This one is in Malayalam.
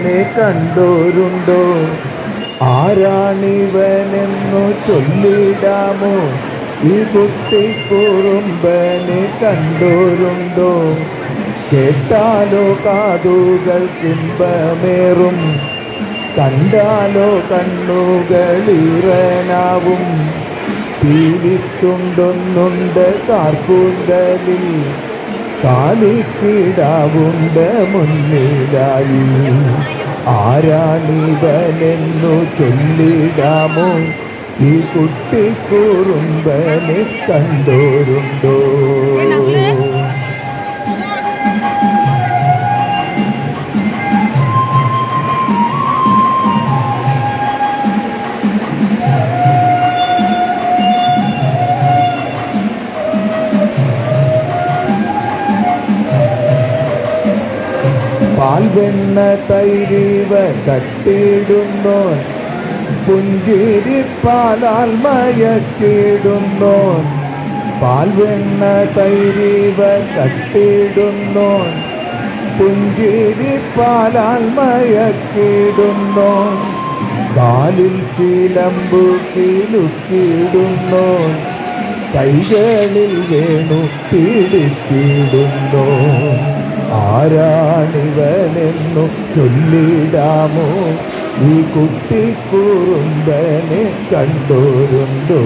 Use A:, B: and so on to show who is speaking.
A: കുറുമ്പനെ കണ്ടോരുണ്ടോ? ആരാണിവനെന്നു ചൊല്ലിടാമോ? ഈ കുട്ടി കുറുമ്പനെ കണ്ടോരുണ്ടോ? കേട്ടാലോ കാതുകൾ കിമ്പമേറും കണ്ടാലോ കണ്ണുകളീറനാവും തീരിച്ചുണ്ടൊന്നുണ്ട് കാർക്കൂന്തലിൽ. കാലിക്കിടാവുണ്ട് മുന്നിലായി. ആരാണിവനെന്നു ചൊല്ലിടാമോ? ഈ കുട്ടിക്കൂറുമ്പനെ കണ്ടോരുണ്ടോ? പാൽവെണ്ണ തൈരീവ തട്ടിയിടുന്നോൻ പുഞ്ചിരി പാലാൽ മയക്കിടുന്നോൻ പാൽവെണ്ണ തൈരീവ തട്ടിയിടുന്നോൻ പുഞ്ചിരി പാലാൽ മയക്കിടുന്നോൻ കാലിൽ ചിലമ്പു കിലുക്കിടുന്നോൻ കൈകളിൽ വേണു പിടിച്ചിടുന്നോ. ആരാണിവനെന്നു ചൊല്ലിടാമോ? ഈ കുട്ടി കുറുമ്പനെ കണ്ടോരുണ്ടോ?